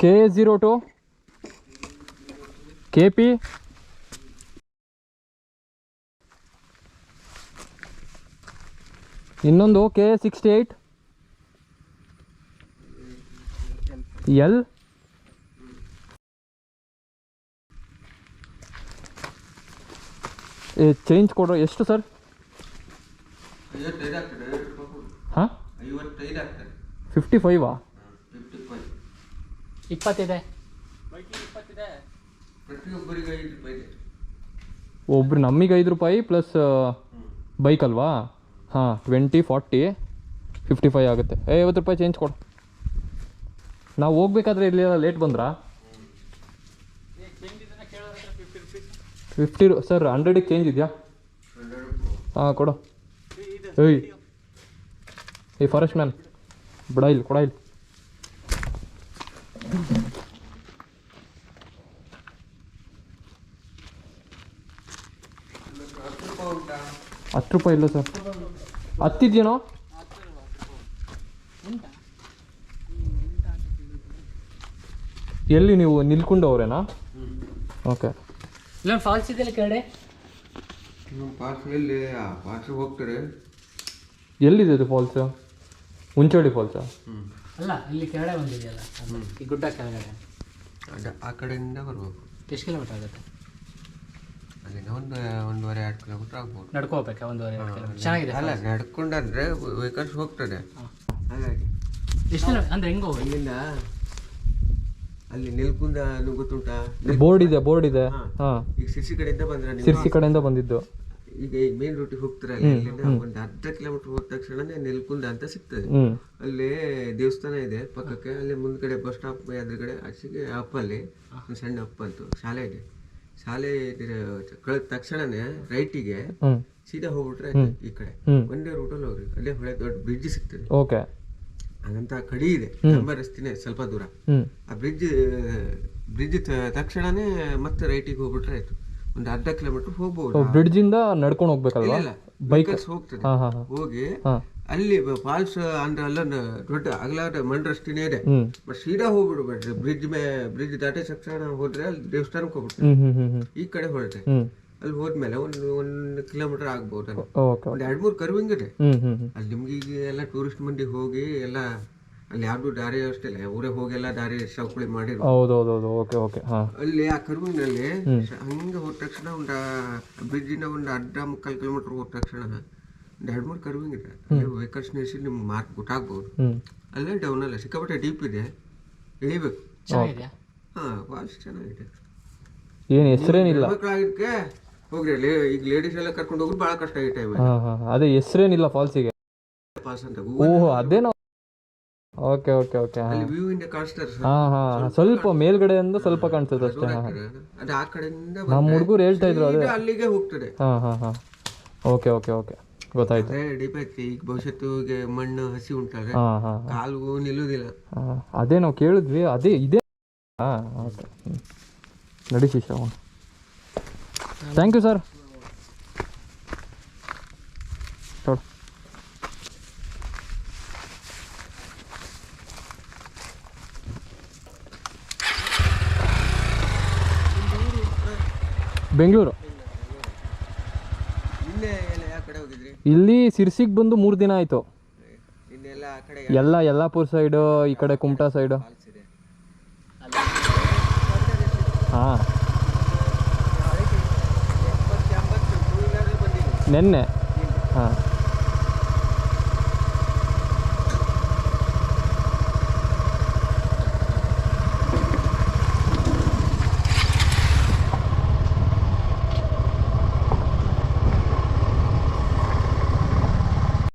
K zero two K P ಇನ್ನೊಂದು K sixty eight L change ಕೊಡೋ ಎಷ್ಟು sir? ಹಾಂ? ಫಿಫ್ಟಿ ಫೈವಾ ಇಪ್ಪತ್ತಿದೆ. ಒಬ್ರು ನಮಗೆ ಐದು ರೂಪಾಯಿ ಪ್ಲಸ್ ಬೈಕ್ ಅಲ್ವಾ? ಹಾಂ ಟ್ವೆಂಟಿ ಫಾರ್ಟಿ ಫಿಫ್ಟಿ ಫೈವ್ ಆಗುತ್ತೆ. ಏ ಐವತ್ತು ರೂಪಾಯಿ ಚೇಂಜ್ ಕೊಡು. ನಾವು ಹೋಗ್ಬೇಕಾದ್ರೆ ಇಲ್ಲಿ ಲೇಟ್ ಬಂದ್ರಾ? ಫಿಫ್ಟಿ ಸರ್ ಹಂಡ್ರೆಡಿಗೆ ಚೇಂಜ್ ಇದೆಯಾ? ಹಾಂ ಕೊಡು. ಏಯ್. ಏಯ್ ಫಾರೆಸ್ಟ್ ಮ್ಯಾನ್ ಬಿಡ ಇಲ್ಲಿ ಕೊಡ ಇಲ್ಲಿ ಹತ್ತು ರೂಪಾಯಿ ಇಲ್ಲ ಸರ್. ಹತ್ತಿದ್ಯೇನೋ ಎಲ್ಲಿ ನೀವು ನಿಲ್ಕೊಂಡವ್ರೇನಾ ಓಕೆ. ಇಲ್ಲ ಫಾಲ್ಸ್ ಇದೆಯಲ್ಲ ಕೆಳಗಡೆ? ಪಾರ್ಸಲ್ ಹೋಗ್ತಾರೆ. ಎಲ್ಲಿದೆ ಅದು ಫಾಲ್ಸ್ ಉಂಚೋಳಿ ಫಾಲ್ಸಾ ಹ್ಞೂ ಅಲ್ಲ ಇಲ್ಲಿ ಕೆಳಗಡೆ ಬಂದಿದೆಯಲ್ಲ ಅದು. ಈ ಗುಡ್ಡ ಕೆಳಗಡೆ. ಅದ ಆ ಕಡೆಯಿಂದ ಬರ್ಬೇಕು ಎಷ್ಟು ಕಿಲೋಮೀಟರ್ ಆಗುತ್ತೆ? ಅಲ್ಲಿಂದ ಒಂದು ಒಂದೂವರೆ ಎರಡು ಕಿಲೋಮೀಟರ್ ಆಗ್ಬೋದು. ನಡ್ಕೊ ಹೋಗ್ಬೇಕಾ ಒಂದೂವರೆ ಎರಡು ಕಿಲೋಮೀಟರ್ ಚೆನ್ನಾಗಿದೆ ಅಲ್ಲ ನಡ್ಕೊಂಡಂದ್ರೆ ವೆಹಿಕಲ್ಸ್ ಹೋಗ್ತದೆ. ಹಾಗಾಗಿ. ಎಷ್ಟು ಕಿಲೋ ಅಂದ್ರೆ ಹೆಂಗೆ ಹೋಗಿ ಅಲ್ಲಿಂದ ಅಲ್ಲಿ ನಿಲ್ಕುಂದ ಗೊತ್ತುಂಟಾ? ಬೋರ್ಡ್ ಇದೆ ಬೋರ್ಡ್ ಇದೆ. ಹಾ. ಹಾಂ. ಈಗ ಸಿರ್ಸಿ ಕಡೆಯಿಂದ ಬಂದ್ರೆ ನೀವು ಸಿರ್ಸಿ ಕಡೆಯಿಂದ ಬಂದಿದ್ದು. ಈಗ ಈ ಮೇನ್ ರೂಟಿಗೆ ಹೋಗ್ತಿರಲ್ಲ ಅಲ್ಲಿಂದ ಒಂದು ಅರ್ಧ ಕಿಲೋಮೀಟರ್ ಹೋದ ತಕ್ಷಣನೇ ನೆಲ್ಕುಂದ ಅಂತ ಸಿಗ್ತದೆ. ಅಲ್ಲಿ ದೇವಸ್ಥಾನ ಇದೆ ಪಕ್ಕಕ್ಕೆ. ಅಲ್ಲಿ ಮುಂದ್ಗಡೆ ಬಸ್ ಸ್ಟಾಪ್ ಎದುರುಗಡೆ ಆಚೆಗೆ ಅಪ್ಪಲ್ಲಿ ಅಲ್ಲಿ ಸಣ್ಣ ಅಪ್ಪ ಅಂತ ಶಾಲೆ ಇದೆ. ಶಾಲೆ ಇದ್ರ- ಕಳೆದ ತಕ್ಷಣನೇ ರೈಟಿಗೆ ಸೀದಾ ಹೋಗ್ಬಿಟ್ರೆ ಆಯ್ತು ಈ ಕಡೆ. ಒಂದೇ ರೂಟಲ್ಲಿ ಹೋಗ್ರಿ. ಅಲ್ಲೇ ಹೊಳೆ ದೊಡ್ಡ ಬ್ರಿಡ್ಜ್ ಸಿಗ್ತದೆ. ಹಾಗಂತ ಕಡಿ ಇದೆ. ನಂಬರ್ ರಸ್ತಿನೇ ಸ್ವಲ್ಪ ದೂರ. ಆ ಬ್ರಿಡ್ಜ್ ಬ್ರಿಡ್ಜ್ ತಕ್ಷಣನೇ ಮತ್ತೆ ರೈಟಿಗೆ ಹೋಗ್ಬಿಟ್ರೆ ಆಯ್ತು. ಒಂದು ಅರ್ಧ ಕಿಲೋಮೀಟರ್ ಹೋಗ್ಬೋದು? ಬ್ರಿಡ್ಜಿಂದ ನಡ್ಕೊಂಡು ಹೋಗ್ಬೇಕಲ್ವಾ? ಇಲ್ಲ ಬೈಕ್ ಹೋಗ್ತದೆ. ಹಾಂ ಹಾಂ ಹಾಂ. ಹೋಗಿ ಹಾಂ. ಅಲ್ಲಿ ಫಾಲ್ಸ್ ಅಂದ್ರೆ ಅಲ್ಲ ದೊಡ್ಡ ಅಗಲಾದ ಮಂಡ್ರಷ್ಟಿನೇ ಇದೆ. ಬಟ್ ಸೀದಾ ಹೋಗ್ಬಿಡ್ಬೇಡ್ರಿ ಬ್ರಿಡ್ಜ್ ಮೇ ಬ್ರಿಡ್ಜ್ ದಾಟಿ ಸಕ್ಷಣ ಹೋದ್ರೆ ಅಲ್ಲಿ ದೇವಸ್ಥಾನಕ್ಕೆ ಹೋಗ್ಬಿಟ್ಟು ಈ ಕಡೆ ಹೊರಟ್ರೆ ಹ್ಞೂ ಅಲ್ಲಿ ಹೋದ್ಮೇಲೆ ಒಂದು ಒಂದ್ ಕಿಲೋಮೀಟರ್ ಆಗ್ಬೋದು ಅಲ್ಲಿ. ಓಕೆ ಒಂದು ಎರಡು ಮೂರು ಕರ್ವಿಂಗ್ ಇದೆ. ಅಲ್ಲಿ ನಿಮ್ಗೆ ಈಗ ಎಲ್ಲ ಟೂರಿಸ್ಟ್ ಮಂದಿ ಹೋಗಿ ಎಲ್ಲ ಅಲ್ಲಿ ಯಾರು ದಾರಿ ವ್ಯವಸ್ಥೆ ಇಲ್ಲ. ಊರೇ ಹೋಗಿ ಎಲ್ಲ ದಾರಿ ಸೌಕಳಿ ಮಾಡಿ ಹೌದು ಹೌದು ಹೌದು ಓಕೆ ಓಕೆ. ಹಾಂ. ಅಲ್ಲಿ ಆ ಕರುವಿನಲ್ಲಿ ಹಂಗೆ ಹೋದ ತಕ್ಷಣ ಒಂದು ಬ್ರಿಡ್ಜಿನ ಒಂದು ಅರ್ಧ ಮುಕ್ಕಾಲು ಕಿಲೋಮೀಟರ್ ಹೋದ ತಕ್ಷಣ ಒಂದು ಎರಡು ಮೂರು ಕರ್ವಿಂಗ್ ಇದೆ. ಅಲ್ಲಿ ವೆಹಿಕಲ್ಸ್ ನಿಲ್ಲಿಸಿ ನಿಮ್ಗೆ ಮಾರ್ಕ್ ಗೊತ್ತಾಗ್ಬೋದು. ಅಲ್ಲೇ ಡೌನ್ ಅಲ್ಲ ಸಿಕ್ಕಾಪಟ್ಟೆ ಡೀಪ್ ಇದೆ. ಇಳಿಬೇಕು ಹಾಂ ಫಾಲ್ಸ್ ಚೆನ್ನಾಗಿದೆ. ಏನು ಹೆಸರೇನಿಲ್ಲ? ಮಕ್ಕಳಾಗಿದ್ದಕ್ಕೆ ಹೋಗ್ರಿ ಲೇ ಈಗ ಲೇಡೀಸ್ ಎಲ್ಲ ಕರ್ಕೊಂಡು ಹೋಗ್ರಿ ಭಾಳ ಕಷ್ಟ ಟೈಮ್ ಹಾಂ ಅದೇ ಹೆಸರೇನಿಲ್ಲ ಫಾಲ್ಸಿಗೆ ಪಾಸ್ ಅಂತ. ಓಹೋ ಅದೇನೋ ಓಕೆ ಓಕೆ ಓಕೆ ಅಲ್ಲಿ ವ್ಯೂ ಇಂದ. ಕಾಣಿಸ್ತಾರೆ ಹಾ ಹಾಂ. ಸ್ವಲ್ಪ ಮೇಲ್ಗಡೆಯಿಂದ ಸ್ವಲ್ಪ ಕಾಣಿಸುತ್ತೆ ಅಷ್ಟೇ ಹಾಂ. ಅದು ಆ ಕಡೆಯಿಂದ ನಮ್ಮ ಹುಡುಗರು ಹೇಳ್ತಾ ಇದ್ರು ಅದೇ. ಅಲ್ಲಿಗೆ ಹೋಗ್ತದೆ. ಹಾ ಹಾ ಹಾ. Okay okay okay. ಗೊತ್ತಾಯ್ತು. ಅದೇ ಡೀಪ್ ಐತಿ ಈಗ ಭವಿಷ್ಯತ್ತಿಗೆ ಮಣ್ಣು ಹಸಿ ಹಾಂ ಕಾಲು ನಿಲ್ಲುವುದಿಲ್ಲ ಅದೇ ನಾವು ಕೇಳಿದ್ವಿ ಅದೇ ಇದೆ. ಹಾ ಓಕೆ. ನಡಿ ಶಿಷ್ಯ ಥ್ಯಾಂಕ್ ಯು ಸರ್ ನೋಡು ಬೆಂಗಳೂರು. ಇಲ್ಲಿ ಸಿರ್ಸಿಗೆ ಬಂದು ಮೂರು ದಿನ ಆಯಿತು. ಎಲ್ಲ ಯಲ್ಲಾಪುರ ಸೈಡು ಈ ಕಡೆ ಕುಮಟಾ ಸೈಡು. ಹಾಂ. ನೆನ್ನೆ. ಹಾಂ.